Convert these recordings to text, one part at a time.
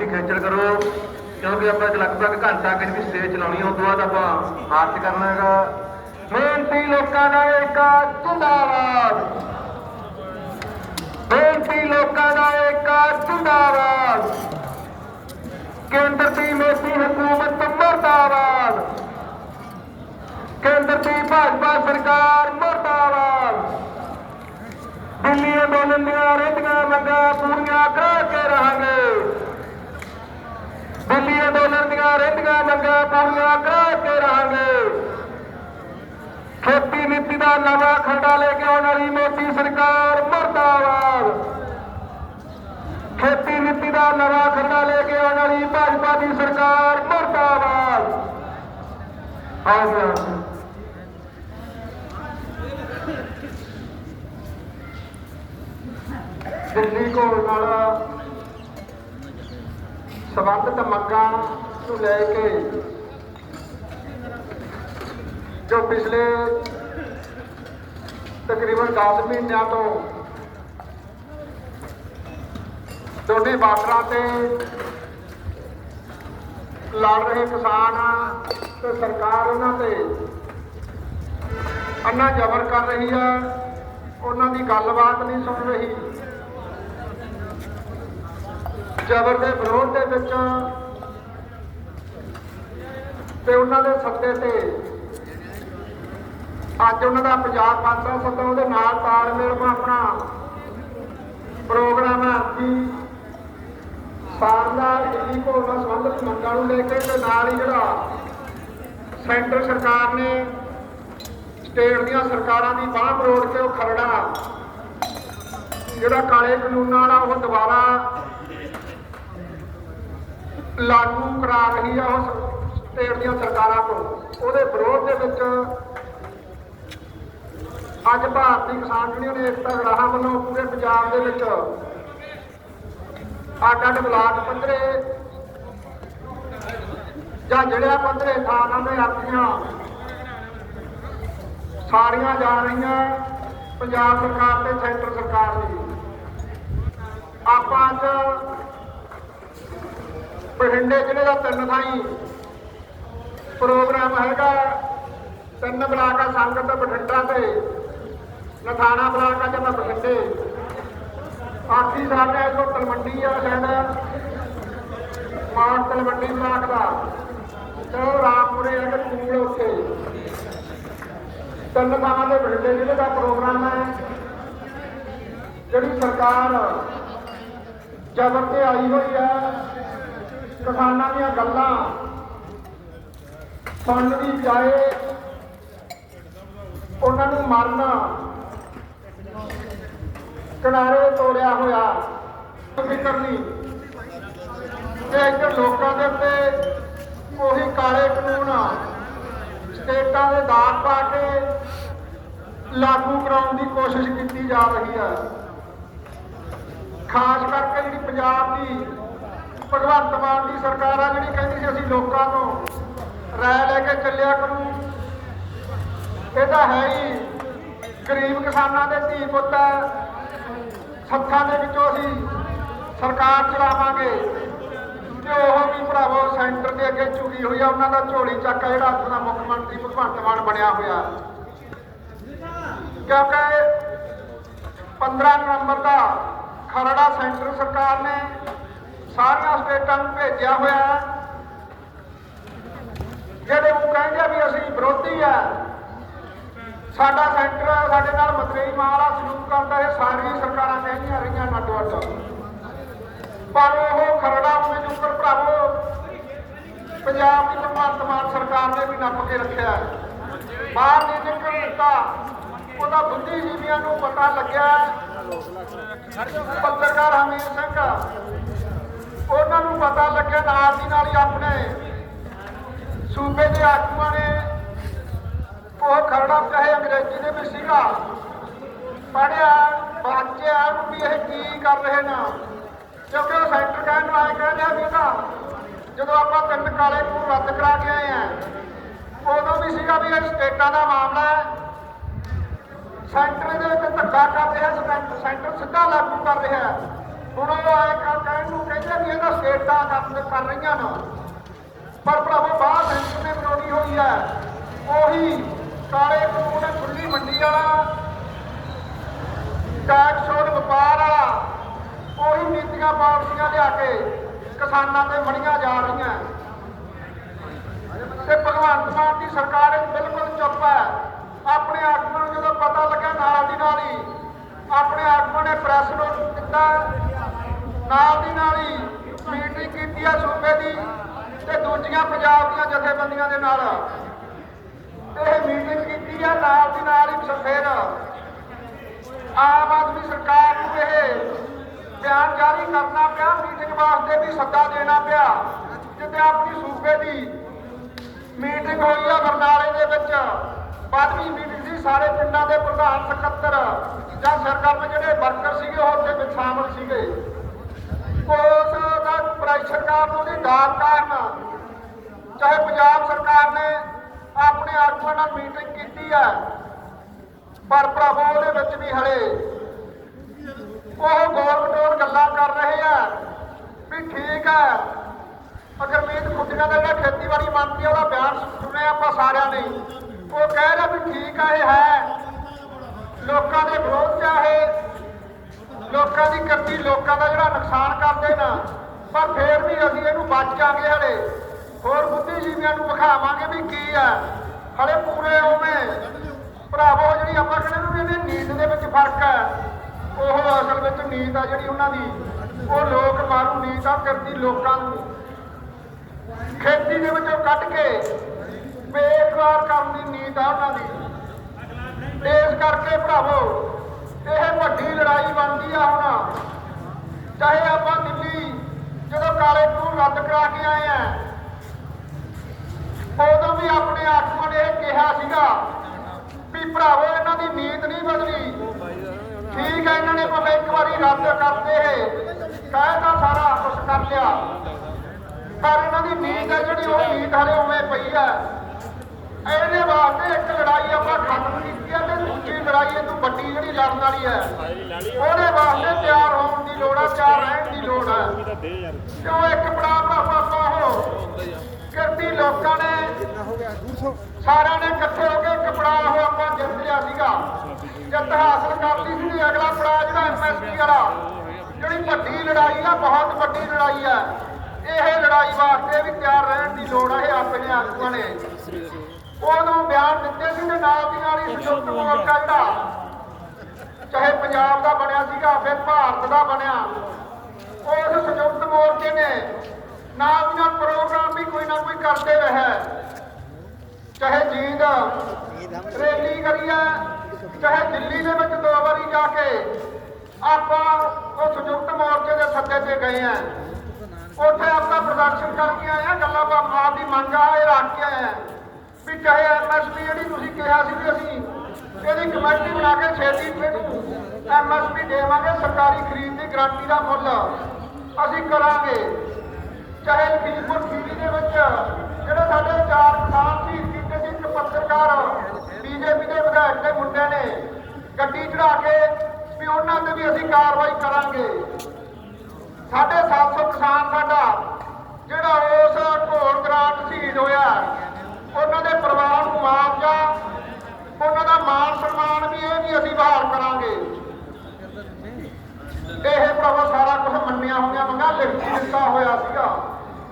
ਦੀ ਖੇਚਲ ਕਰੋ, ਕਿਉਂਕਿ ਆਪਾਂ ਲਗਭਗ ਘੰਟਾ ਕਿ ਵੀ ਸਟੇਜ ਚਲਾਉਣੀ ਉਸ ਤੋਂ ਬਾਅਦ ਆਪਾਂ ਮਾਰਚ ਕਰਨਾ ਹੈਗਾ। ਮਿਹਨਤੀ ਲੋਕਾਂ ਦਾ ਇੱਕ ਜਿੰਦਾਬਾਦ। ਮਿਹਨਤੀ ਲੋਕਾਂ ਦਾ ਇੱਕ ਜਿੰਦਾਬਾਦ। ਕੇਂਦਰ ਦੀ ਮੋਦੀ ਹਕੂਮਤ ਮਰਦਾਬਾਦ। ਕੇਂਦਰ ਦੀ ਭਾਜਪਾ ਸਰਕਾਰ ਮਰਦਾਬਾਦ। ਦਿੱਲੀ ਅੰਦੋਲਨ ਦੀਆਂ ਰਹਿੰਦੀਆਂ ਮੰਗਾਂ ਪੂਰੀਆਂ ਕਰਾ ਕੇ ਰਹਾਂਗੇ। ਨਵਾਂ ਖੰਡਾ ਲੈ ਕੇ ਆਉਣ ਵਾਲੀ ਮੋਦੀ ਸਰਕਾਰ, ਮਰਦਾਬਾਦ। ਖੇਤੀ ਨੀਤੀ ਦਾ ਨਵਾਂ ਖੰਡਾ ਲੈ ਕੇ ਆਉਣ ਵਾਲੀ ਭਾਜਪਾ ਦੀ ਸਰਕਾਰ, ਮਰਦਾਬਾਦ। ਆਓ ਦਿੱਲੀ ਘੋਲ ਨਾਲ ਸੰਬੰਧਿਤ ਮੰਗਾਂ ਨੂੰ ਲੈ ਕੇ ਜੋ ਪਿਛਲੇ ਤਕਰੀਬਨ 10 ਮਹੀਨਿਆਂ ਤੋਂ ਦੋਨੇ ਬਾਰਡਰਾਂ ਤੇ ਲੜ ਰਹੇ ਕਿਸਾਨ ਤੇ ਸਰਕਾਰ ਉਹਨਾਂ ਤੇ ਅੰਨਾ ਜ਼ਬਰ ਕਰ ਰਹੀ ਹੈ ਉਹਨਾਂ ਦੀ ਗੱਲਬਾਤ ਨਹੀਂ ਸੁਣ ਰਹੀ। ਜ਼ਬਰ ਦੇ ਵਿਰੋਧ ਦੇ ਵਿੱਚ ਤੇ ਉਹਨਾਂ ਦੇ ਸੱਤੇ ਤੇ ਅੱਜ ਉਹਨਾਂ ਦਾ ਪੰਜਾਬ ਬੰਦ ਦਾ ਸੱਦਾ ਉਹਦੇ ਨਾਲ ਤਾਲਮੇਲ ਮੈਂ ਆਪਣਾ ਪ੍ਰੋਗਰਾਮ ਹੈ ਕਿ ਸਾਰਦਾ ਦਿੱਲੀ ਕੋਲ ਨਾਲ ਸੰਬੰਧਿਤ ਮੰਗਾਂ ਨੂੰ ਲੈ ਕੇ ਤੇ ਨਾਲ ਹੀ ਜਿਹੜਾ ਸੈਂਟਰ ਸਰਕਾਰ ਨੇ ਸਟੇਟ ਦੀਆਂ ਸਰਕਾਰਾਂ ਦੀ ਬਾਹ ਮਰੋੜ ਕੇ ਉਹ ਖਰੜਾ, ਜਿਹੜਾ ਕਾਲੇ ਕਾਨੂੰਨਾਂ ਵਾਲਾ ਉਹ ਦੁਬਾਰਾ ਲਾਗੂ ਕਰਾ ਰਹੀ ਆ ਉਹ ਸਟੇਟ ਦੀਆਂ ਸਰਕਾਰਾਂ ਤੋਂ ਉਹਦੇ ਵਿਰੋਧ ਦੇ ਵਿੱਚ ਅੱਜ ਭਾਰਤੀ ਕਿਸਾਨ ਯੂਨੀਅਨ ਏਕਤਾ ਗਰਾਹਾਂ ਵੱਲੋਂ ਪੂਰੇ ਪੰਜਾਬ ਦੇ ਵਿੱਚ ਅੱਡ ਅੱਡ ਬਲਾਕ ਪੱਧਰੇ ਜਾਂ ਜਿਹੜਿਆ ਪੱਧਰੇ ਥਾਂ ਦੇ ਅਰਜ਼ੀਆਂ ਸਾਰੀਆਂ ਜਾ ਰਹੀਆਂ ਪੰਜਾਬ ਸਰਕਾਰ ਤੇ ਸੈਂਟਰ ਸਰਕਾਰ ਦੀ। ਆਪਾਂ ਅੱਜ ਬਠਿੰਡੇ ਜ਼ਿਲ੍ਹੇ ਦਾ ਤਿੰਨ ਥਾਈ ਪ੍ਰੋਗਰਾਮ ਹੈਗਾ। ਤਿੰਨ ਬਲਾਕਾਂ ਸੰਗਤ ਬਠਿੰਡਾ ਤੇ ਨਥਾਣਾ ਬਲਾਕ ਚ ਮੈਂ ਬਠਿੰਡੇ ਆਖੀ ਸਾਡੇ ਇੱਥੋਂ ਤਲਵੰਡੀ ਆ। ਸ਼ਾਇਦ ਮਾਨ ਤਲਵੰਡੀ ਬਲਾਕ ਦਾ। ਤੇ ਰਾਮਪੁਰੇ ਆ ਸਕੂਲ ਉੱਥੇ। ਤਿੰਨ ਥਾਵਾਂ ਦੇ ਬਠਿੰਡੇ ਜ਼ਿਲ੍ਹੇ ਦਾ ਪ੍ਰੋਗਰਾਮ ਹੈ ਜਿਹੜੀ ਸਰਕਾਰ ਜਬਰ ਤੇ ਆਈ ਹੋਈ ਹੈ ਕਿਸਾਨਾਂ ਦੀਆਂ ਗੱਲਾਂ ਸੁਣਨ ਦੀ ਜਾਏ ਉਹਨਾਂ ਨੂੰ ਮਾਰਨਾ ਕਿਨਾਰੇ ਤੋਰਿਆ ਹੋਇਆ। ਫਿਕਰ ਨਹੀਂ। ਤੇ ਇੱਧਰ ਲੋਕਾਂ ਦੇ ਉੱਤੇ ਉਹੀ ਕਾਲੇ ਕਾਨੂੰਨ ਸਟੇਟਾਂ ਦੇ ਦਾਗ ਪਾ ਕੇ ਲਾਗੂ ਕਰਾਉਣ ਦੀ ਕੋਸ਼ਿਸ਼ ਕੀਤੀ ਜਾ ਰਹੀ ਹੈ ਖਾਸ ਕਰਕੇ ਜਿਹੜੀ ਪੰਜਾਬ ਦੀ ਭਗਵੰਤ ਮਾਨ ਦੀ ਸਰਕਾਰ ਆ, ਜਿਹੜੀ ਕਹਿੰਦੀ ਸੀ ਅਸੀਂ ਲੋਕਾਂ ਤੋਂ ਰਾਇ ਲੈ ਕੇ ਚੱਲਿਆ ਕਰੂ। ਇਹ ਤਾਂ ਹੈ ਹੀ। ਗਰੀਬ ਕਿਸਾਨਾਂ ਦੇ ਧੀ ਪੁੱਤ ਹੈ ਸੱਥਾਂ ਦੇ ਵਿੱਚੋਂ ਅਸੀਂ ਸਰਕਾਰ ਚਲਾਵਾਂਗੇ। ਤੇ ਉਹ ਵੀ ਭਰਾਵੋ, ਸੈਂਟਰ ਦੇ ਅੱਗੇ ਝੁਕੀ ਹੋਈ ਆ, ਉਹਨਾਂ ਦਾ ਝੋਲੀ ਚੱਕ ਆ, ਜਿਹੜਾ ਆਪਣਾ ਮੁੱਖ ਮੰਤਰੀ ਭਗਵੰਤ ਮਾਨ ਬਣਿਆ ਹੋਇਆ। ਕਿਉਂਕਿ 15 ਨਵੰਬਰ ਦਾ ਖਰੜਾ ਸੈਂਟਰ ਸਰਕਾਰ ਨੇ ਸਾਰੀਆਂ ਸਟੇਟਾਂ ਨੂੰ ਭੇਜਿਆ ਹੋਇਆ। ਜਿਹੜੇ ਉਹ ਕਹਿੰਦੇ ਆ ਵੀ ਅਸੀਂ ਵਿਰੋਧੀ ਆ ਸਾਡਾ ਸੈਂਟਰ ਸਾਡੇ ਨਾਲ ਮਤਰੇਈ ਮਾਲਾ ਸਲੂਕ ਕਰਦਾ ਇਹ, ਸਾਰੀਆਂ ਸਰਕਾਰਾਂ ਕਹਿੰਦੀਆਂ ਰਹੀਆਂ ਨੱਡ ਵੱਡ। ਪਰ ਉਹ ਖਰੜਾ ਉਵੇਂ ਉੱਪਰ ਭਰਾਵੋ, ਪੰਜਾਬ ਦੀ ਭਗਵੰਤ ਮਾਨ ਸਰਕਾਰ ਨੇ ਵੀ ਨੱਪ ਕੇ ਰੱਖਿਆ ਹੈ। ਬਾਹਰ ਨਹੀਂ ਨਿਕਲ ਦਿੱਤਾ। ਉਹਦਾ ਬੁੱਧੀਜੀਵੀਆਂ ਨੂੰ ਪਤਾ ਲੱਗਿਆ। ਪੱਤਰਕਾਰ ਹਮੀਰ ਸਿੰਘ, ਉਹਨਾਂ ਨੂੰ ਪਤਾ ਲੱਗਿਆ ਨਾਲ ਦੀ ਨਾਲ ਹੀ ਆਪਣੇ ਸੂਬੇ ਦੇ ਆਗੂਆਂ ਨੇ ਉਹ ਖਰੜਾ ਚਾਹੇ ਅੰਗਰੇਜ਼ੀ ਦੇ ਵਿੱਚ ਸੀਗਾ। ਪੜਿਆ ਬਾਚਿਆ ਵੀ ਇਹ ਕੀ ਕਰ ਰਹੇ ਨੇ। ਕਿਉਂਕਿ ਉਹ ਸੈਂਟਰ ਕਹਿਣ ਨੂੰ ਆਏ ਕਹਿੰਦੇ ਆ ਵੀ ਇਹਦਾ ਜਦੋਂ ਆਪਾਂ ਤਿੰਨ ਕਾਲੇ ਨੂੰ ਰੱਦ ਕਰਾ ਕੇ ਆਏ ਆ, ਉਦੋਂ ਵੀ ਸੀਗਾ ਵੀ ਇਹ ਸਟੇਟਾਂ ਦਾ ਮਾਮਲਾ ਹੈ। ਸੈਂਟਰ ਦੇ ਵਿੱਚ ਧੱਕਾ ਕਰ ਰਿਹਾ ਸੈਂਟਰ ਸੈਂਟਰ ਸਿੱਧਾ ਲਾਗੂ ਕਰ ਰਿਹਾ ਹੁਣ ਉਹ ਆਏ ਕਾ, ਕਹਿਣ ਨੂੰ ਕਹਿੰਦੇ ਵੀ ਇਹਦਾ ਸਟੇਟਾਂ ਕੰਮ ਕਰ ਰਹੀਆਂ ਨੇ। ਪਰ ਪ੍ਰਭੂ ਬਾਹਰ ਸੈਂਟਰ ਨੇ ਬਣਾਉਣੀ ਹੋਈ ਹੈ। ਉਹੀ ਕਾਲੇ ਕਾਨੂੰਨ ਖੁੱਲੀ ਮੰਡੀ ਵਾਲਾ ਟੈਕਸ ਛੋੜ ਵਪਾਰ ਵਾਲਾ, ਉਹੀ ਨੀਤੀਆਂ ਪਾਲਸੀਆਂ ਲਿਆ ਕੇ ਕਿਸਾਨਾਂ ਤੇ ਮੜੀਆਂ ਜਾ ਰਹੀਆਂ। ਤੇ ਭਗਵੰਤ ਮਾਨ ਦੀ ਸਰਕਾਰ ਬਿਲਕੁਲ ਚੁੱਪ ਹੈ। ਆਪਣੇ ਆਗੂਆਂ ਨੂੰ ਜਦੋਂ ਪਤਾ ਲੱਗਾ ਨਾਲ ਦੀ ਨਾਲ ਹੀ, ਆਪਣੇ ਆਗੂਆਂ ਨੇ ਪ੍ਰੈਸ ਨੂੰ ਦਿੱਤਾ। ਨਾਲ ਦੀ ਨਾਲ ਹੀ ਮੀਟਿੰਗ ਕੀਤੀ ਹੈ ਸੂਬੇ ਦੀ ਤੇ ਦੂਜੀਆਂ ਪੰਜਾਬ ਦੀਆਂ ਜਥੇਬੰਦੀਆਂ ਦੇ ਨਾਲ। ਇਹ ਮੀਟਿੰਗ ਕੀਤੀ ਹੈ ਨਾਲ ਦੀ ਨਾਲ ਹੀ ਫਿਰ ਆਮ ਆਦਮੀ ਸਰਕਾਰ ਨੂੰ ਇਹ ਬਿਆਨ ਜਾਰੀ ਕਰਨਾ ਪਿਆ ਮੀਟਿੰਗ ਵਾਸਤੇ ਵੀ ਸੱਦਾ ਦੇਣਾ ਪਿਆ। ਜਿੱਤੇ ਆਪਣੀ ਸੂਬੇ ਦੀ ਮੀਟਿੰਗ ਹੋਈ ਆ ਬਰਨਾਲੇ ਦੇ ਵਿੱਚ। ਬਾਦਵੀਂ ਮੀਟਿੰਗ ਸੀ, ਸਾਰੇ ਪਿੰਡਾਂ ਦੇ ਪ੍ਰਧਾਨ ਸਕੱਤਰ ਜਾਂ ਸਰਕਾਰ ਦੇ ਜਿਹੜੇ ਵਰਕਰ ਸੀਗੇ, ਉਹ ਉੱਥੇ ਵਿੱਚ ਸ਼ਾਮਲ ਸੀਗੇ। ਉਸ ਦਾ ਪ੍ਰੈਸ਼ਰ ਕਾਰਨ ਉਹਦੀ ਡਾਕ ਕਾਰਨ, ਚਾਹੇ ਪੰਜਾਬ ਸਰਕਾਰ ਨੇ ਆਪਣੇ ਆਗੂਆਂ ਨਾਲ ਮੀਟਿੰਗ ਕੀਤੀ ਹੈ ਪਰ ਭਰਾਵੋ, ਉਹਦੇ ਵਿੱਚ ਵੀ ਹਲੇ ਉਹ ਗੌਰ ਮਟੋਰ ਗੱਲਾਂ ਕਰ ਰਹੇ ਆ ਵੀ ਠੀਕ ਹੈ ਅਗਰਮੀਤ ਖੁੱਡੀਆਂ ਦਾ ਜਿਹੜਾ ਖੇਤੀਬਾੜੀ ਮੰਤਰੀ ਉਹਦਾ ਬਿਆਨ ਸੁਣਿਆ ਆਪਾਂ ਸਾਰਿਆਂ ਨੇ। ਉਹ ਕਹਿ ਰਿਹਾ ਵੀ ਠੀਕ ਆ, ਇਹ ਹੈ। ਲੋਕਾਂ ਦੇ ਵਿਰੋਧ ਚ ਆ ਇਹ। ਲੋਕਾਂ ਦੀ ਕਰਤੀ ਲੋਕਾਂ ਦਾ ਜਿਹੜਾ ਨੁਕਸਾਨ ਕਰਦੇ ਨਾ ਪਰ ਫੇਰ ਵੀ ਅਸੀਂ ਇਹਨੂੰ ਬਚ ਜਾਾਂਗੇ ਹਲੇ। ਹੋਰ ਬੁੱਧੀਜੀਵੀਆਂ ਨੂੰ ਵਿਖਾਵਾਂਗੇ ਵੀ ਕੀ ਆ। ਹਲੇ ਪੂਰੇ ਉਵੇਂ। ਭਰਾਵੋ, ਜਿਹੜੀ ਆਪਾਂ ਕਹਿੰਦੇ ਨੂੰ ਵੀ ਨੀਤ ਦੇ ਵਿੱਚ ਫ਼ਰਕ ਹੈ, ਉਹ ਅਸਲ ਵਿੱਚ ਨੀਤ ਆ ਜਿਹੜੀ ਉਹਨਾਂ ਦੀ। ਉਹ ਲੋਕ ਮਾਰੂ ਨੀਤ ਆ ਕਰਦੀ ਲੋਕਾਂ ਨੂੰ। ਖੇਤੀ ਦੇ ਵਿੱਚੋਂ ਕੱਢ ਕੇ ਬੇਕਾਰ ਕਰਨ ਦੀ ਨੀਤ ਆ ਉਹਨਾਂ ਦੀ। ਇਸ ਕਰਕੇ ਭਰਾਵੋ, ਇਹ ਵੱਡੀ ਲੜਾਈ ਬਣਦੀ ਆ ਹੁਣ। ਚਾਹੇ ਆਪਾਂ ਦਿੱਲੀ ਜਦੋਂ ਕਾਲੇ ਕਾਨੂੰਨ ਰੱਦ ਕਰਾ ਕੇ ਆਏ ਆ ਉਦੋਂ ਵੀ ਆਪਣੇ ਆਗੂਆਂ ਨੇ ਇਹ ਕਿਹਾ ਸੀਗਾ ਵੀ ਭਰਾਵੋ, ਇਹਨਾਂ ਦੀ ਨੀਤ ਨਹੀਂ ਬਦਲੀ ਠੀਕ ਹੈ, ਇਹਨਾਂ ਨੇ ਭਾਵੇਂ ਇੱਕ ਵਾਰੀ ਰੱਦ ਕਰਦੇ ਕਾਇਦਾ ਸਾਰਾ ਕੁਝ ਕਰ ਲਿਆ। ਪਰ ਇਹਨਾਂ ਦੀ ਨੀਤ ਹੈ ਜਿਹੜੀ, ਉਹ ਨੀਤ ਹਲੇ ਉਵੇਂ ਪਈ ਹੈ। ਇਹਦੇ ਵਾਸਤੇ ਇੱਕ ਲੜਾਈ ਆਪਾਂ ਖਤਮ ਕੀਤੀ ਹੈ ਤੇ ਦੂਜੀ ਲੜਾਈ ਇਹ ਤੋਂ ਵੱਡੀ ਜਿਹੜੀ ਲੜਨ ਵਾਲੀ ਹੈ। ਉਹਦੇ ਵਾਸਤੇ ਤਿਆਰ ਹੋਣ ਦੀ ਲੋੜ ਹੈ, ਤਿਆਰ ਰਹਿਣ ਦੀ ਲੋੜ ਹੈ। ਕਿਉਂ ਇੱਕ ਪੜਾਅ ਭਰਾਵਾ ਆਪਾਂ ਕਿਰਤੀ ਲੋਕਾਂ ਨੇ ਸਾਰਿਆਂ ਨੇ ਇਕੱਠੇ ਹੋ ਕੇ ਇੱਕ ਉਹ ਆਪਾਂ ਜਿੱਤ ਲਿਆ ਸੀਗਾ। ਜਿੱਤ ਹਾਸਲ ਕਰ ਲਈ ਸੀ ਅਗਲਾ ਪੜਾਅ ਜਿਹੜਾ ਐਮਐਸਪੀ ਵਾਲਾ, ਜਿਹੜੀ ਵੱਡੀ ਲੜਾਈ ਆ, ਬਹੁਤ ਵੱਡੀ ਲੜਾਈ ਆ, ਇਹ ਲੜਾਈ ਵਾਸਤੇ ਵੀ ਤਿਆਰ ਰਹਿਣ ਦੀ ਲੋੜ ਹੈ ਆਪਣੇ ਆਗੂਆਂ ਨੇ। ਉਦੋਂ ਬਿਆਨ ਦਿੱਤੇ ਸੀ ਤੇ ਨਾਲ ਦੀ ਨਾਲ ਹੀ ਸੰਯੁਕਤ ਮੋਰਚਾ ਜਿਹੜਾ, ਚਾਹੇ ਪੰਜਾਬ ਦਾ ਬਣਿਆ ਸੀਗਾ, ਫਿਰ ਭਾਰਤ ਦਾ ਬਣਿਆ, ਉਸ ਸੰਯੁਕਤ ਮੋਰਚੇ ਨੇ ਨਾਲ ਦੀ ਨਾਲ ਪ੍ਰੋਗਰਾਮ ਵੀ ਕੋਈ ਨਾ ਕੋਈ ਕਰਦੇ ਰਹੇ। ਚਾਹੇ ਜੀਂਦ, ਰੈਲੀ ਕਰੀਏ, ਚਾਹੇ ਦਿੱਲੀ ਦੇ ਵਿੱਚ ਦੋ ਵਾਰੀ ਜਾ ਕੇ ਆਪਾਂ ਉਹ ਸੰਯੁਕਤ ਮੋਰਚੇ ਦੇ ਸੱਦੇ ਤੇ ਗਏ ਆ। ਉੱਥੇ ਆਪਾਂ ਪ੍ਰਦਰਸ਼ਨ ਕਰਕੇ ਆਏ ਆ, ਗੱਲਾਂ ਬਾਤਾਂ ਦੀ ਮੰਗ ਆ, ਇਹ ਰੱਖ ਕੇ ਆਏ ਆ। ਵੀ ਚਾਹੇ ਐਮਐਸਪੀ ਜਿਹੜੀ ਤੁਸੀਂ ਕਿਹਾ ਸੀ ਵੀ ਅਸੀਂ ਇਹਦੀ ਕਮੇਟੀ ਬਣਾ ਕੇ ਛੇਤੀ ਇਹਨੂੰ ਐਮਐਸਪੀ ਦੇਵਾਂਗੇ, ਸਰਕਾਰੀ ਖਰੀਦ ਦੀ ਗਰੰਟੀ ਦਾ ਮੁੱਲ ਅਸੀਂ ਕਰਾਂਗੇ। ਚਾਹੇ ਲਖੀਮਪੁਰ ਖੀਰੀ ਦੇ ਵਿੱਚ, ਜਿਹੜੇ ਸਾਡੇ ਚਾਰ ਕਿਸਾਨ ਸੀ ਕੀਤੇ ਸੀ ਇੱਕ ਪੱਤਰਕਾਰ, ਬੀਜੇਪੀ ਦੇ ਵਿਧਾਇਕ ਦੇ ਮੁੰਡੇ ਨੇ। ਗੱਡੀ ਚੜਾ ਕੇ ਵੀ ਉਹਨਾਂ ਤੇ ਵੀ ਅਸੀਂ ਕਾਰਵਾਈ ਕਰਾਂਗੇ। ਸਾਢੇ 700 ਕਿਸਾਨ ਸਾਡਾ, ਜਿਹੜਾ ਉਸ ਢੋਲ ਗ੍ਰਾਂਟ ਸ਼ਹੀਦ ਹੋਇਆ, ਉਹਨਾਂ ਦੇ ਪਰਿਵਾਰ ਨੂੰ ਮੁਆਵਜ਼ਾ, ਉਹਨਾਂ ਦਾ ਮਾਨ ਸਨਮਾਨ ਵੀ ਇਹ ਵੀ ਅਸੀਂ ਬਹਾਲ ਕਰਾਂਗੇ। ਇਹ ਭਰਾਵਾ ਸਾਰਾ ਕੁਝ ਮੰਨਿਆ ਹੋਈਆਂ ਮੰਗਾ ਲਿਖਤੀ ਦਿੱਤਾ ਹੋਇਆ ਸੀਗਾ।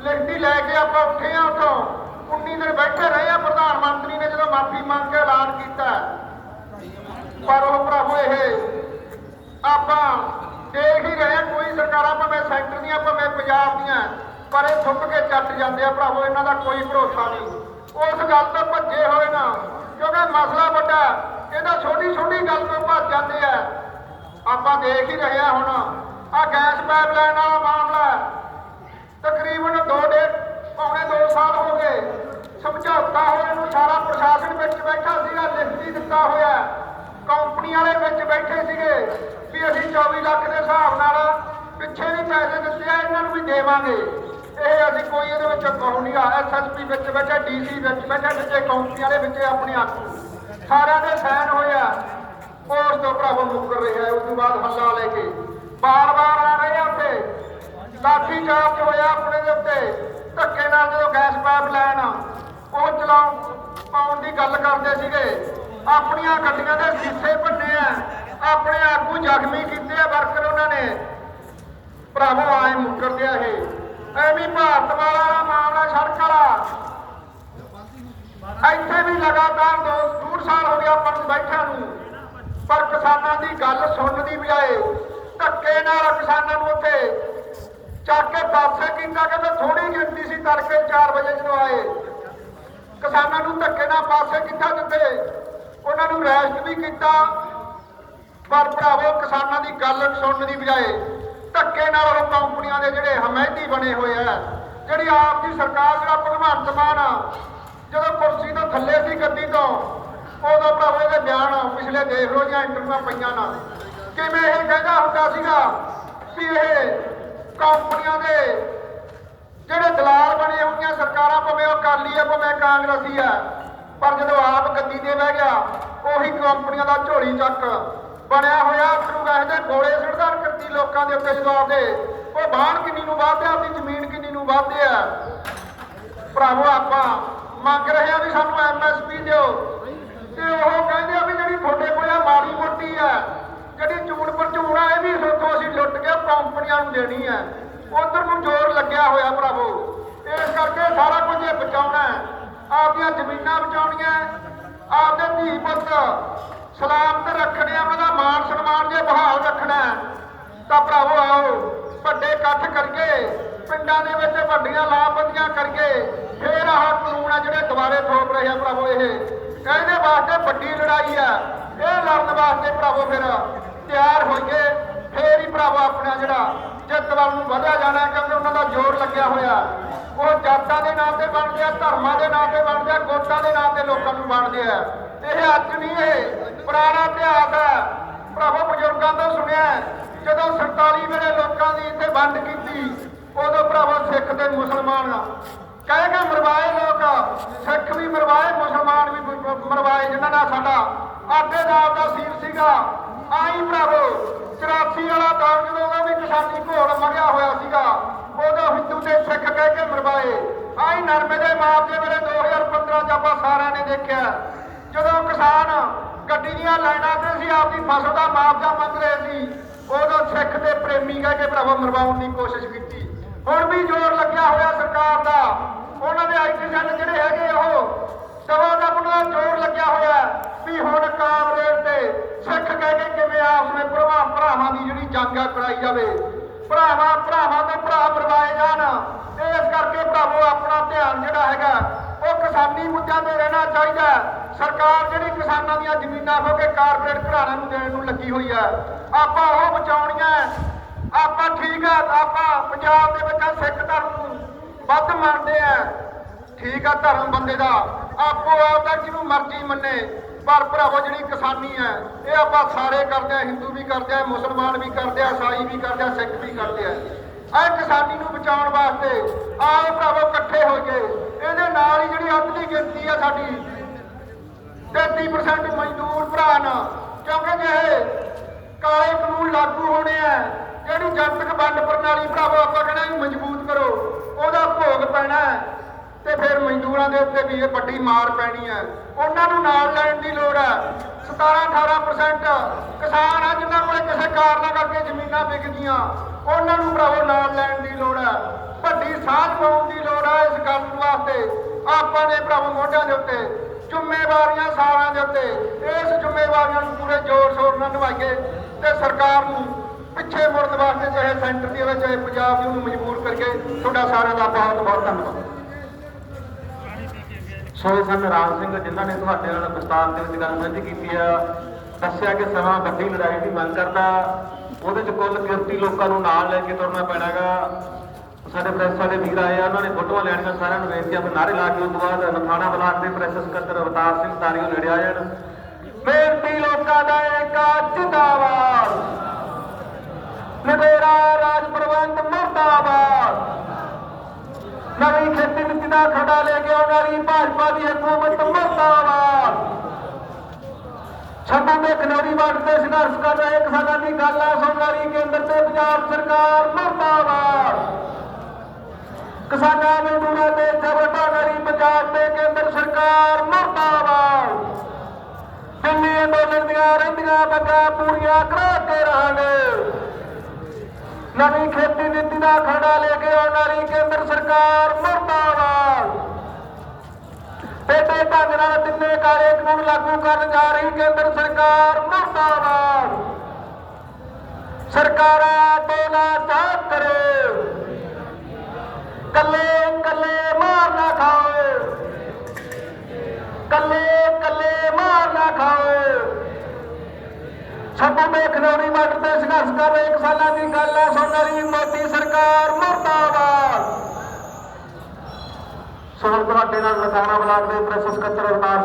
ਲਿਖਤੀ ਲੈ ਕੇ ਆਪਾਂ ਉੱਠੇ ਆ ਉਥੋਂ। 19 ਦਿਨ ਬੈਠੇ ਰਹੇ ਆ ਪ੍ਰਧਾਨ ਮੰਤਰੀ ਨੇ ਜਦੋਂ ਮਾਫੀ ਮੰਗ ਕੇ ਐਲਾਨ ਕੀਤਾ। ਪਰ ਉਹ ਭਰਾਵੋ ਇਹ, ਆਪਾਂ ਦੇਖ ਹੀ ਰਹੇ ਕੋਈ ਸਰਕਾਰਾਂ ਭਾਵੇਂ ਸੈਂਟਰ ਦੀਆਂ, ਭਾਵੇਂ ਪੰਜਾਬ ਦੀਆਂ, ਪਰ ਇਹ ਥੁੱਕ ਕੇ ਚੱਟ ਜਾਂਦੇ ਆ ਭਰਾਵੋ ਇਹਨਾਂ ਦਾ ਕੋਈ ਭਰੋਸਾ ਨਹੀਂ। ਉਸ ਗੱਲ ਤੋਂ ਭੱਜੇ ਹੋਏ ਨਾ, ਕਿਉਂਕਿ ਮਸਲਾ ਵੱਡਾ ਇਹਦਾ ਛੋਟੀ ਛੋਟੀ ਗੱਲ ਤੋਂ ਭੱਜ ਜਾਂਦੇ ਆ। ਆਪਾਂ ਦੇਖ ਹੀ ਰਹੇ ਹਾਂ ਹੁਣ ਆ ਗੈਸ ਪਾਈਪਲਾਈਨ ਵਾਲਾ ਮਾਮਲਾ ਤਕਰੀਬਨ 2 ਡੇਢ, ਪੌਣੇ 2 ਸਾਲ ਹੋ ਗਏ। ਸਮਝੌਤਾ ਹੋਇਆ ਨੂੰ ਸਾਰਾ ਪ੍ਰਸ਼ਾਸਨ ਵਿੱਚ ਬੈਠਾ ਸੀਗਾ ਲਿਖਤੀ ਦਿੱਤਾ ਹੋਇਆ। ਕੰਪਨੀ ਵਾਲੇ ਵਿੱਚ ਬੈਠੇ ਸੀਗੇ ਵੀ ਅਸੀਂ 24 ਲੱਖ ਦੇ ਹਿਸਾਬ ਨਾਲ ਪਿੱਛੇ ਵੀ ਪੈਸੇ ਦਿੱਤੇ ਆ, ਇਹਨਾਂ ਨੂੰ ਵੀ ਦੇਵਾਂਗੇ। ਇਹ ਅਸੀਂ ਕੋਈ ਇਹਦੇ ਵਿੱਚ ਕਹੂ ਨਹੀਂ ਆ। ਐਸਐਸਪੀ ਵਿੱਚ ਬੈਠਾ ਡੀਸੀ ਵਿੱਚ ਬੈਠਾ ਜਿੱਥੇ ਕੰਪਨੀ ਵਾਲੇ ਵਿੱਚ ਆਪਣੇ ਆਗੂ ਸਾਰਿਆਂ ਦੇ ਸਾਈਨ ਹੋਇਆ। ਉਸ ਤੋਂ ਭਰਾਵੋ ਮੁੱਕਰ ਰਿਹਾ, ਉਸ ਤੋਂ ਬਾਅਦ ਹੱਲਾ ਲੈ ਕੇ। ਬਾਰ-ਬਾਰ ਆ ਰਹੇ ਲਾਠੀ ਚਾਰਜ ਹੋਇਆ ਆਪਣੇ ਦੇ ਉੱਤੇ। ਧੱਕੇ ਨਾਲ ਜਦੋਂ ਗੈਸ ਪਾਈਪ ਲਾਈਨ ਉਹ ਚਲਾਉਣ, ਪਾਉਣ ਦੀ ਗੱਲ ਕਰਦੇ ਸੀਗੇ। ਆਪਣੀਆਂ ਗੱਡੀਆਂ ਦੇ ਸ਼ੀਸ਼ੇ ਭੰਨੇ ਆ। ਆਪਣੇ ਆਗੂ ਜ਼ਖਮੀ ਕੀਤੇ ਆ ਵਰਕਰ ਉਹਨਾਂ ਨੇ। ਭਰਾਵੋ, ਆਏ ਮੁੱਕਰਦੇ ਆ ਇਹ। ਐਵੇਂ ਭਾਰਤ ਵਾਲਾ ਮਾਮਲਾ ਸੜਕ ਵਾਲਾ। ਇੱਥੇ ਵੀ ਲਗਾਤਾਰ ਦੋ ਦੂਰ ਸਾਲ ਹੋ ਗਿਆ ਆਪਾਂ ਨੂੰ ਬੈਠਿਆਂ ਨੂੰ। ਪਰ ਕਿਸਾਨਾਂ ਦੀ ਗੱਲ ਸੁਣਨ ਦੀ ਬਜਾਏ ਧੱਕੇ ਨਾਲ ਕਿਸਾਨਾਂ ਨੂੰ ਉੱਥੇ ਚੱਕ ਕੇ ਪਾਸੇ ਕੀਤਾ ਕਿ ਮੈਂ ਥੋੜੀ ਗਿਣਤੀ ਸੀ ਤੜਕੇ 4 ਵਜੇ ਜਦੋਂ ਆਏ। ਕਿਸਾਨਾਂ ਨੂੰ ਧੱਕੇ ਨਾਲ ਪਾਸੇ ਕੀਤਾ ਦਿੱਤੇ ਉਹਨਾਂ ਨੂੰ ਰੈਸਟ ਵੀ ਕੀਤਾ। ਪਰ ਭਰਾਵੋ ਕਿਸਾਨਾਂ ਦੀ ਗੱਲ ਸੁਣਨ ਦੀ ਬਜਾਏ ਧੱਕੇ ਨਾਲ ਉਹ ਕੰਪਨੀਆਂ ਦੇ ਜਿਹੜੇ ਹਮਾਇਤੀ ਬਣੇ ਹੋਏ ਆ ਜਿਹੜੀ ਆਪ ਦੀ ਸਰਕਾਰ ਜਿਹੜਾ ਭਗਵੰਤ ਮਾਨ ਆ, ਜਦੋਂ ਕੁਰਸੀ ਤੋਂ ਥੱਲੇ ਸੀ ਗੱਦੀ ਤੋਂ ਉਦੋਂ ਭਰਾਵੋ ਇਹਦੇ ਬਿਆਨ ਪਿਛਲੇ ਦੇਖ ਲਓ ਜਾਂ ਇੰਟਰਵਿਊਆਂ ਪਈਆਂ ਨਾ। ਕਿਵੇਂ ਇਹ ਕਹਿੰਦਾ ਹੁੰਦਾ ਸੀਗਾ ਕਿ ਇਹ ਕੰਪਨੀਆਂ ਦੇ ਜਿਹੜੇ ਦਲਾਲ ਬਣੇ ਹੋਈਆਂ ਸਰਕਾਰਾਂ ਭਾਵੇਂ ਉਹ ਅਕਾਲੀ ਆ, ਭਾਵੇਂ ਕਾਂਗਰਸੀ ਆ, ਪਰ ਜਦੋਂ ਆਪ ਗੱਦੀ ਤੇ ਬਹਿ ਗਿਆ, ਉਹੀ ਕੰਪਨੀਆਂ ਦਾ ਝੋਲੀ ਚੱਕ ਬਣਿਆ ਹੋਇਆ ਅਖਰੂ ਕਹਿੰਦੇ ਗੋਲੇ ਸਿੜਦਾਰ ਕਰਦੀ ਲੋਕਾਂ ਦੇ ਉੱਤੇ ਜਦੋਂ ਆਪਦੇ। ਉਹ ਬਾਣ ਕਿੰਨੀ ਨੂੰ ਵਾਧਦੇ ਆ ਜ਼ਮੀਨ ਕਿੰਨੀ ਨੂੰ ਵਾਧਦੇ ਆ। ਭਰਾਵੋ, ਆਪਾਂ ਮੰਗ ਰਹੇ ਆ ਵੀ ਸਾਨੂੰ ਐਮਐਸਪੀ ਦਿਓ। ਤੇ ਉਹ ਕਹਿੰਦੇ ਆ ਵੀ ਜਿਹੜੀ ਤੁਹਾਡੇ ਕੋਲ ਆ ਮਾੜੀ ਮੋਟੀ ਆ ਜਿਹੜੀ ਚੂੜ ਪਰਚੂੜ ਆ ਇਹ ਵੀ ਸੋਥੋਂ ਅਸੀਂ ਲੁੱਟ ਕੇ ਕੰਪਨੀਆਂ ਨੂੰ ਦੇਣੀ ਆ। ਉਧਰ ਨੂੰ ਜ਼ੋਰ ਲੱਗਿਆ ਹੋਇਆ ਭਰਾਵੋ ਇਸ ਕਰਕੇ ਸਾਰਾ ਕੁਝ ਇਹ ਬਚਾਉਣਾ ਆਪਦੀਆਂ ਜ਼ਮੀਨਾਂ ਬਚਾਉਣੀਆਂ ਆਪਦੇ ਧੀ ਪੁੱਤ ਸਲਾਮਤ ਰੱਖਣੇ ਉਹਨਾਂ ਦਾ ਮਾਣ ਸਨਮਾਨ ਜੇ ਬਹਾਲ ਰੱਖਣਾ ਤਾਂ ਭਰਾਵੋ ਆਓ, ਵੱਡੇ ਇਕੱਠ ਕਰਕੇ ਪਿੰਡਾਂ ਦੇ ਵਿੱਚ ਵੱਡੀਆਂ ਲਾਮਬੰਦੀਆਂ ਕਰਕੇ ਫੇਰ ਆਹ ਕਾਨੂੰਨ ਆ ਜਿਹੜੇ ਦੁਬਾਰੇ ਥੋਪ ਰਹੇ ਆ ਭਰਾਵੋ ਇਹ। ਇਹਦੇ ਵਾਸਤੇ ਵੱਡੀ ਲੜਾਈ ਆ। ਇਹ ਲੜਨ ਵਾਸਤੇ ਭਰਾਵੋ ਫਿਰ ਤਿਆਰ ਹੋਈਏ, ਫੇਰ ਹੀ ਭਰਾਵੋ ਆਪਣਾ ਜਿਹੜਾ ਜਿੱਤ ਵੱਲ ਨੂੰ ਵਧਿਆ ਜਾਣਾ ਕਿਉਂਕਿ ਉਹਨਾਂ ਦਾ ਜ਼ੋਰ ਲੱਗਿਆ ਹੋਇਆ। ਉਹ ਜਾਤਾਂ ਦੇ ਨਾਂ ਤੇ ਬਣਦੇ ਆ ਧਰਮਾਂ ਦੇ ਨਾਂ ਤੇ ਬਣਦੇ ਆ ਗੋਤਾਂ ਦੇ ਨਾਂ ਤੇ ਲੋਕਾਂ ਨੂੰ ਬਣਦੇ ਆ। ਇਹ ਅੱਜ ਨਹੀਂ ਇਹ ਪੁਰਾਣਾ ਇਤਿਹਾਸ ਹੈ। ਭਰਾਵੋ, ਬਜ਼ੁਰਗਾਂ ਤੋਂ ਸੁਣਿਆ ਜਦੋਂ 47 ਵੇਲੇ ਲੋਕਾਂ ਦੀ ਇੱਥੇ ਵੰਡ ਕੀਤੀ, ਉਦੋਂ ਭਰਾਵੋ ਸਿੱਖ ਤੇ ਮੁਸਲਮਾਨ ਕਹਿ ਕੇ ਮਰਵਾਏ ਲੋਕ। ਸਿੱਖ ਵੀ ਮਰਵਾਏ, ਮੁਸਲਮਾਨ ਵੀ ਮਰਵਾਏ, ਜਿਨ੍ਹਾਂ ਨਾਲ ਸਾਡਾ ਆਡੇ ਨਾਮ ਦਾ ਸੀਰ ਸੀਗਾ। ਆਈ ਭਰਾਵੋ 84 ਵਾਲਾ ਦੌਰ ਜਦੋਂ ਉਹ ਵੀ ਕਿਸਾਨੀ ਘੋੜ ਮਰਿਆ ਹੋਇਆ ਸੀਗਾ ਉਦੋਂ ਹਿੰਦੂ ਤੇ ਸਿੱਖ ਕਹਿ ਕੇ ਮਰਵਾਏ। ਆਈ ਨਰਮੇ ਦੇ ਮਾਪਦੇ ਵੇਲੇ 2015 ਚ ਆਪਾਂ ਸਾਰਿਆਂ ਨੇ ਦੇਖਿਆ। ਜਦੋਂ ਕਿਸਾਨ ਗੱਡੀ ਦੀਆਂ ਲਾਈਨਾਂ ਤੇ ਸੀ, ਆਪਦੀ ਫਸਲ ਦਾ ਮੁਆਵਜ਼ਾ ਮੰਗ ਰਹੇ ਸੀ, ਉਦੋਂ ਸਿੱਖ ਤੇ ਪ੍ਰੇਮੀ ਕਹਿ ਕੇ ਭਰਾਵਾ ਮਰਵਾਉਣ ਦੀ ਕੋਸ਼ਿਸ਼ ਕੀਤੀ। ਹੁਣ ਵੀ ਜ਼ੋਰ ਲੱਗਿਆ ਹੋਇਆ ਸਰਕਾਰ ਦਾ। ਉਹਨਾਂ ਦੇ ਆਈਟੀ ਸੈੱਲ ਜਿਹੜੇ ਹੈਗੇ ਉਹ, ਸਵਾ ਦਾ ਉਹਨਾਂ ਦਾ ਜ਼ੋਰ ਲੱਗਿਆ ਹੋਇਆ। ਵੀ ਹੁਣ ਕਾਮਰੇਡ ਤੇ ਸਿੱਖ ਕਹਿ ਕੇ ਕਿਵੇਂ ਆਪਸ ਵਿੱਚ ਭਰਾ ਭਰਾਵਾਂ ਦੀ ਜਿਹੜੀ ਜੰਗ ਆ ਕਰਾਈ ਜਾਵੇ। ਭਰਾਵਾਂ ਭਰਾਵਾਂ ਤੋਂ ਭਰਾ ਮਰਵਾਏ ਜਾਣ। ਇਸ ਕਰਕੇ ਭਰਾਵੋ, ਆਪਣਾ ਧਿਆਨ ਜਿਹੜਾ ਹੈਗਾ, ਉਹ ਕਿਸਾਨੀ ਮੁੱਦਿਆਂ ਤੇ ਰਹਿਣਾ ਚਾਹੀਦਾ ਸਰਕਾਰ ਜਿਹੜੀ ਕਿਸਾਨਾਂ ਦੀਆਂ ਜ਼ਮੀਨਾਂ ਹੋ ਕੇ ਕਾਰਪੋਰੇਟ ਘਰਾਣਿਆਂ ਨੂੰ ਦੇਣ ਨੂੰ ਲੱਗੀ ਹੋਈ ਹੈ। ਆਪਾਂ ਉਹ ਬਚਾਉਣੀਆਂ ਆਪਾਂ ਠੀਕ ਆ ਆਪਾਂ ਪੰਜਾਬ ਦੇ ਵਿੱਚ ਸਿੱਖ ਧਰਮ ਨੂੰ ਵੱਧ ਮੰਨਦੇ ਆ ਠੀਕ ਆ ਧਰਮ ਬੰਦੇ ਦਾ। ਆਪੋ ਆਪ ਦਾ ਜਿਹਨੂੰ ਮਰਜ਼ੀ ਮੰਨੇ। ਪਰ ਭਰਾਵੋ, ਜਿਹੜੀ ਕਿਸਾਨੀ ਹੈ, ਇਹ ਆਪਾਂ ਸਾਰੇ ਕਰਦੇ ਆ ਹਿੰਦੂ ਵੀ ਕਰਦੇ ਆ ਮੁਸਲਮਾਨ ਵੀ ਕਰਦੇ ਆ ਈਸਾਈ ਵੀ ਕਰਦੇ ਆ ਸਿੱਖ ਵੀ ਕਰਦੇ ਆ ਇਹ ਕਿਸਾਨੀ ਨੂੰ ਬਚਾਉਣ ਵਾਸਤੇ ਆਓ ਭਰਾਵੋ ਇਕੱਠੇ ਹੋ ਗਏ ਇਹਦੇ ਨਾਲ ਹੀ ਜਿਹੜੀ ਅੱਧ ਦੀ ਗਿਣਤੀ ਆ ਸਾਡੀ 33% ਮਜ਼ਦੂਰ ਭਰਾ ਨਾ, ਕਿਉਂਕਿ ਜੇ ਕਾਲੇ ਕਾਨੂੰਨ ਲਾਗੂ ਹੋਣੇ ਆ ਜਿਹੜੀ ਜਨਤਕ ਵੰਡ ਪ੍ਰਣਾਲੀ ਭਰਾਵੋ ਆਪਾਂ ਕਹਿਣਾ ਵੀ ਮਜ਼ਬੂਤ ਕਰੋ, ਉਹਦਾ ਭੋਗ ਪੈਣਾ ਤੇ ਫਿਰ ਮਜ਼ਦੂਰਾਂ ਦੇ ਉੱਤੇ ਵੀ ਇਹ ਵੱਡੀ ਮਾਰ ਪੈਣੀ ਹੈ। ਉਹਨਾਂ ਨੂੰ ਨਾਲ ਲੈਣ ਦੀ ਲੋੜ ਹੈ। 17 18% ਕਿਸਾਨ ਆ ਜਿਨ੍ਹਾਂ ਕੋਲੇ ਕਿਸੇ ਕਾਰਨਾਂ ਕਰਕੇ ਜ਼ਮੀਨਾਂ ਵਿਕਦੀਆਂ। ਉਹਨਾਂ ਨੂੰ ਭਰਾਵੋ ਨਾਲ ਲੈਣ ਦੀ ਲੋੜ ਹੈ। ਵੱਡੀ ਸਾਂਝ ਪਾਉਣ ਦੀ ਲੋੜ ਹੈ ਇਸ ਗੱਲ ਵਾਸਤੇ। ਆਪਾਂ ਨੇ ਭਰਾਵੋ ਮੋਢਿਆਂ ਦੇ ਉੱਤੇ ਜ਼ਿੰਮੇਵਾਰੀਆਂ ਸਾਰਿਆਂ ਦੇ ਉੱਤੇ ਇਸ ਜ਼ਿੰਮੇਵਾਰੀਆਂ ਨੂੰ ਪੂਰੇ ਜ਼ੋਰ ਸ਼ੋਰ ਨਾਲ ਨਿਭਾਈਏ ਤੇ ਸਰਕਾਰ ਨੂੰ ਪਿੱਛੇ ਮੁੜਨ ਵਾਸਤੇ ਚਾਹੇ ਸੈਂਟਰ ਦੀ ਹੋਵੇ, ਚਾਹੇ ਪੰਜਾਬ ਦੀ ਉਹਨੂੰ ਮਜਬੂਰ ਕਰਕੇ ਤੁਹਾਡਾ ਸਾਰਿਆਂ ਦਾ ਬਹੁਤ ਬਹੁਤ ਧੰਨਵਾਦ। ਸੋ ਸਨ ਰਾਮ ਸਿੰਘ, ਜਿਨ੍ਹਾਂ ਨੇ ਤੁਹਾਡੇ ਨਾਲ ਵਿਸਤਾਰ ਦੇ ਵਿੱਚ ਗੱਲ ਸਾਂਝੀ ਕੀਤੀ ਆ। ਦੱਸਿਆ ਕਿ ਸਮਾਂ ਵੱਡੀ ਲੜਾਈ ਦੀ ਮੰਗ ਕਰਦਾ। ਉਹਦੇ ਚ ਕੁੱਲ ਗਿਣਤੀ ਲੋਕਾਂ ਨੂੰ ਨਾਲ ਲੈ ਕੇ ਤੁਰਨਾ ਪੈਣਾਗਾ। ਸਾਡੇ ਪ੍ਰੈਸ ਵਾਲੇ ਵੀਰ ਆਏ ਆ, ਉਹਨਾਂ ਨੇ ਫੋਟੋਆਂ ਲੈਣੀਆਂ, ਸਾਰਿਆਂ ਨੂੰ ਬੇਨਤੀ ਆ ਨਾਰੇ ਲਾ ਕੇ ਉਸ ਤੋਂ ਬਾਅਦ ਨਥਾਣਾ ਬਲਾਕ ਦੇ ਪ੍ਰੈਸ ਸਕੱਤਰ ਅਵਤਾਰ ਸਿੰਘ ਤਾਰੀਓ ਨੇੜੇ ਆ ਜਾਣ। ਬੇਨਤੀ ਲੋਕਾਂ ਦਾ ਇੱਕ ਜਿੰਦਾਬਾਦ। ਨਵੇੜਾ ਰਾਜ ਪ੍ਰਬੰਧ ਮੁਰਦਾਬਾਦ। ਨਵੀਂ ਖੇਤੀ ਨੀਤੀ ਦਾ ਖੜਾ ਲੈ ਕੇ ਆਉਣ ਵਾਲੀ ਭਾਜਪਾ ਦੀ ਹਕੂਮਤ ਮਰਦਾਬਾਦ। ਛੱਡੂ ਦੇ ਖਨੌਰੀ ਵੰਡ ਤੇ ਸੰਘਰਸ਼ ਕਰ ਰਹੇ ਕਿਸਾਨਾਂ ਦੀ ਗੱਲ ਆ ਸੁਣ ਰਹੀ ਕੇਂਦਰ ਤੇ ਪੰਜਾਬ ਸਰਕਾਰ ਮੁਰਦਾਬਾਦ। ਕਿਸਾਨਾਂ ਮਜ਼ਦੂਰਾਂ ਦੇ ਜਬਰਦਸਤ ਰਹੀ ਪੰਜਾਬ ਤੇ ਕੇਂਦਰ ਸਰਕਾਰ ਮੁਰਦਾਬਾਦ। ਦਿੱਲੀ ਅੰਦੋਲਨ ਦੀਆਂ ਰਹਿੰਦੀਆਂ ਮੰਗਾਂ ਪੂਰੀਆਂ ਕਰਾ ਕੇ ਰਹਾਂਗੇ। ਨਵੀਂ ਖੇਤੀ ਨੀਤੀ ਦਾ ਖਰੜਾ ਲੈ ਕੇ ਆਉਣ ਵਾਲੀ ਕੇਂਦਰ ਸਰਕਾਰ ਮੁਰਦਾਬਾਦ। ਪੇਟੇ ਢੰਗ ਨਾਲ ਤਿੰਨੇ ਕਾਲੇ ਕਾਨੂੰਨ ਲਾਗੂ ਕਰਨ ਜਾ ਰਹੀ ਕੇਂਦਰ ਸਰਕਾਰ ਮੁਰਦਾਬਾਦ। ਸਰਕਾਰਾਂ ਤੋਂ ਨਾ ਚਾਹ ਕਰੇ। ਕੱਲੇ ਕੱਲੇ ਮਾਰ ਨਾ ਖਾਓ। ਕੱਲੇ ਕੱਲੇ ਮਾਰ ਨਾ ਖਾਓ। ਛੱਪੂ ਦੇ ਖਨੌਰੀ ਵੱਟ ਤੇ ਸੰਘਰਸ਼ ਕਰ ਰਹੇ ਕਿਸਾਨਾਂ ਦੀ ਗੱਲ ਆ ਸੁਣ ਰਹੀ ਮੋਦੀ ਸਰਕਾਰ ਮੁਰਦਾਬਾਦ। ਸੋ ਹੁਣ ਤੁਹਾਡੇ ਨਾਲ ਲਗਾਣਾ ਬਲਾਕ ਦੇ ਪ੍ਰੈਸ ਸਕੱਤਰ ਅਵਤਾਰ